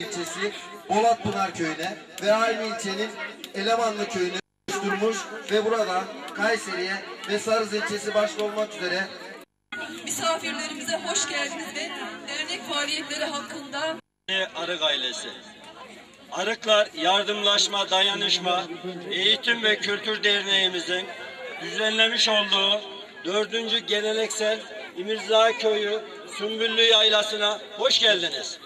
ilçesi Bolatpınar köyüne ve aynı ilçenin Elemanlı köyüne oluşturmuş ve burada Kayseri'ye ve Sarız ilçesi başta olmak üzere Misafirlerimize hoş geldiniz ve dernek faaliyetleri hakkında Arık ailesi. Arıklar Yardımlaşma, Dayanışma, Eğitim ve Kültür Derneğimizin düzenlemiş olduğu dördüncü geleneksel İmirza Köyü Sümbüllü Yaylası'na hoş geldiniz.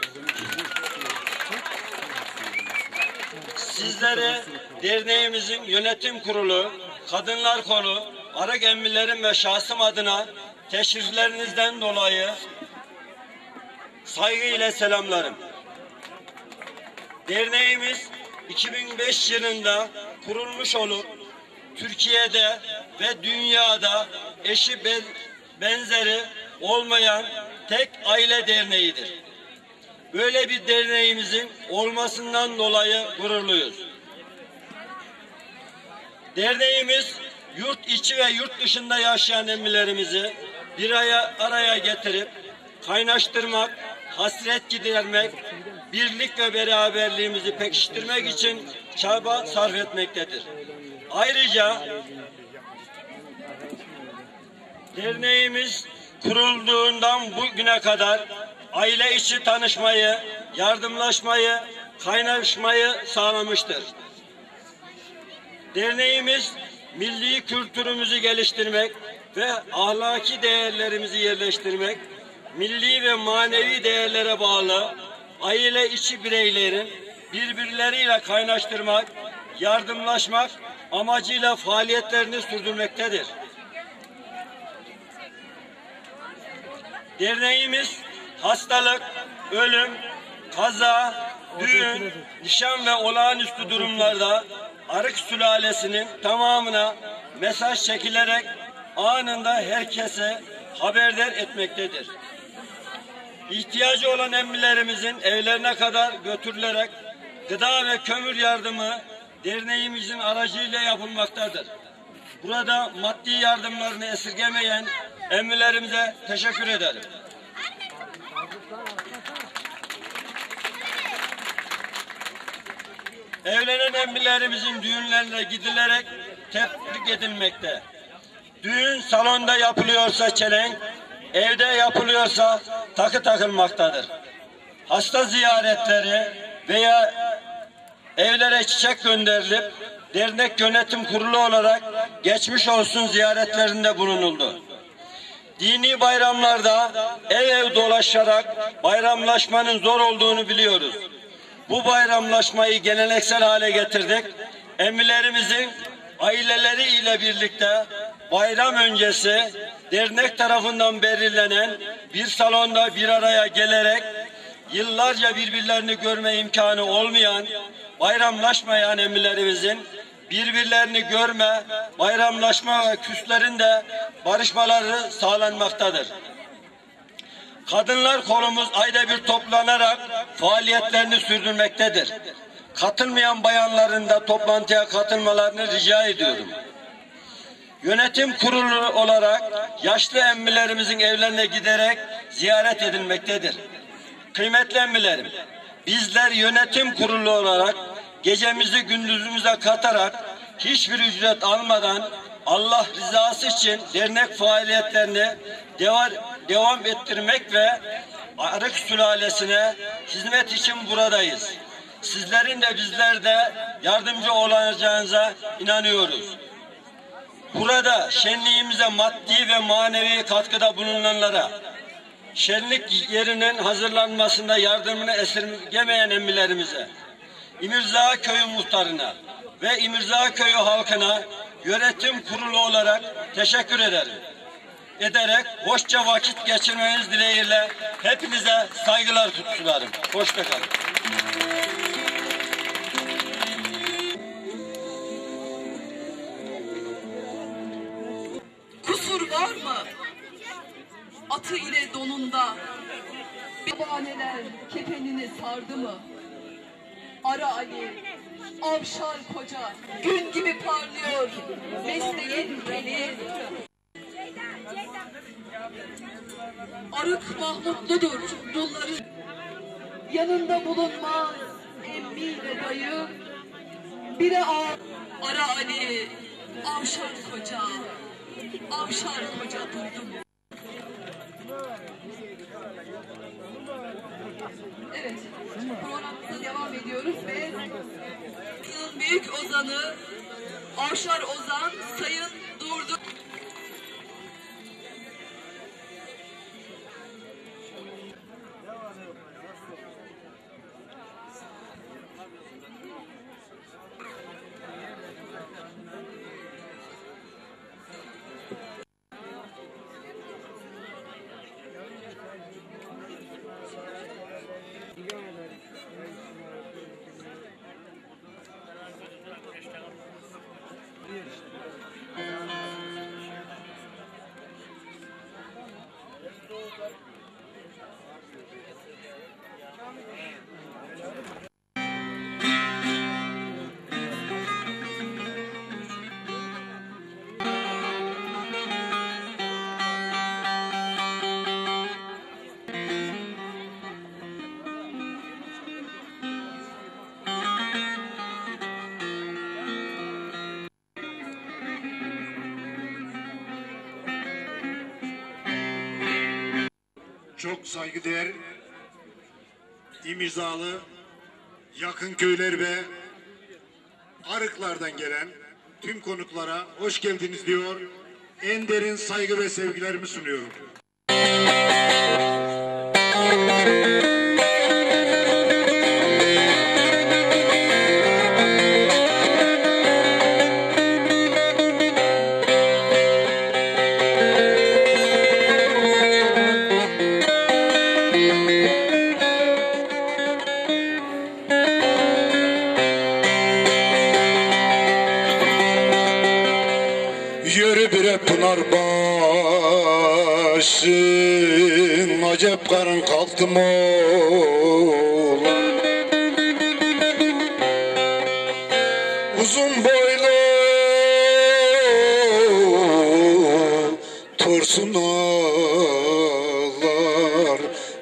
Sizlere derneğimizin yönetim kurulu, kadınlar kolu, Arık emmilerim ve şahsım adına teşriflerinizden dolayı saygıyla selamlarım. Derneğimiz 2005 yılında kurulmuş olup Türkiye'de ve dünyada eşi ben- benzeri olmayan tek aile derneğidir. Böyle bir derneğimizin olmasından dolayı gururluyuz. Derneğimiz yurt içi ve yurt dışında yaşayan emmilerimizi bir araya, araya getirip kaynaştırmak, hasret gidermek, birlik ve beraberliğimizi pekiştirmek için çaba sarf etmektedir. Ayrıca derneğimiz kurulduğundan bugüne kadar aile içi tanışmayı, yardımlaşmayı, kaynaşmayı sağlamıştır. Derneğimiz milli kültürümüzü geliştirmek ve ahlaki değerlerimizi yerleştirmek, milli ve manevi değerlere bağlı aile içi bireylerin birbirleriyle kaynaştırmak, yardımlaşmak amacıyla faaliyetlerini sürdürmektedir. Derneğimiz hastalık, ölüm, kaza, düğün, nişan ve olağanüstü durumlarda arık sülalesinin tamamına mesaj çekilerek anında herkese haberdar etmektedir. İhtiyacı olan emmilerimizin evlerine kadar götürülerek gıda ve kömür yardımı derneğimizin aracıyla yapılmaktadır. Burada maddi yardımlarını esirgemeyen emmilerimize teşekkür ederim. Evlenen emmilerimizin düğünlerine gidilerek tebrik edilmekte. Düğün salonda yapılıyorsa çelenk, evde yapılıyorsa takı takılmaktadır. Hasta ziyaretleri veya evlere çiçek gönderilip dernek yönetim kurulu olarak geçmiş olsun ziyaretlerinde bulunuldu. Dini bayramlarda ev ev dolaşarak bayramlaşmanın zor olduğunu biliyoruz. Bu bayramlaşmayı geleneksel hale getirdik. Emmilerimizin aileleri ile birlikte bayram öncesi dernek tarafından belirlenen bir salonda bir araya gelerek yıllarca birbirlerini görme imkanı olmayan, bayramlaşmayan emmilerimizin birbirlerini görme, bayramlaşma ve küslerin de barışmaları sağlanmaktadır. Kadınlar kolumuz ayda bir toplanarak faaliyetlerini sürdürmektedir. Katılmayan bayanların da toplantıya katılmalarını rica ediyorum. Yönetim kurulu olarak yaşlı emmilerimizin evlerine giderek ziyaret edilmektedir. Kıymetli emmilerim, bizler yönetim kurulu olarak gecemizi gündüzümüze katarak hiçbir ücret almadan Allah rızası için dernek faaliyetlerini devam, devam ettirmek ve Arık sülalesine hizmet için buradayız. Sizlerin de bizler de yardımcı olacağınıza inanıyoruz. Burada şenliğimize maddi ve manevi katkıda bulunanlara, şenlik yerinin hazırlanmasında yardımını esirgemeyen emmilerimize, İmirza Köyü muhtarına ve İmirza Köyü halkına yönetim kurulu olarak teşekkür ederim. Ederek hoşça vakit geçirmeniz dileğiyle hepinize saygılar sunularım. Hoşça kalın. kusur var mı? Atı ile donunda bahaneler kefenini sardı mı? Ara Ali, avşar koca, gün gibi parlıyor mesleğin beli. Arık Mahmutludur bunları yanında bulunmaz emmi ve dayı. Biri ağ, ara Ali, avşar koca, avşar koca duydum. Evet, programımıza devam ediyoruz ve yılın büyük ozanı Avşar Ozan Sayın çok saygıdeğer imzalı yakın köyler ve arıklardan gelen tüm konuklara hoş geldiniz diyor. En derin saygı ve sevgilerimi sunuyorum. Başın Acep karın kalktı mı oğlan Uzun boylu tursunalar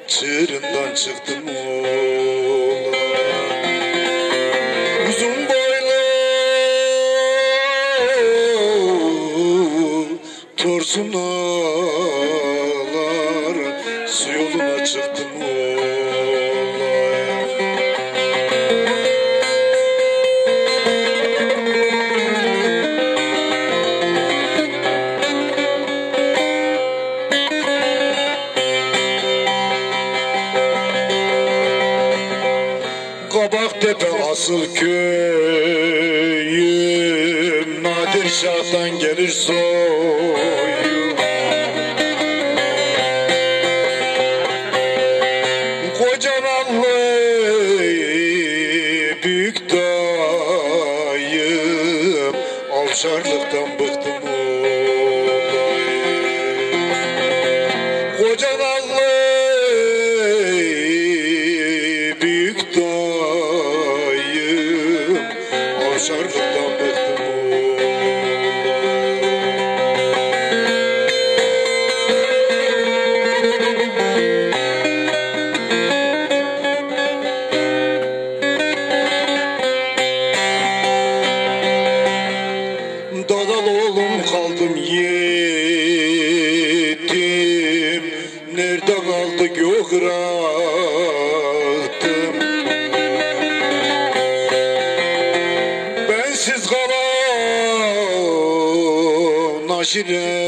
Çığırından çıktı mı oğlan asıl köyüm Nadir Şah'tan gelir soyum. Kocanallı büyük dayım. Avşarlıktan bıktım olayım President.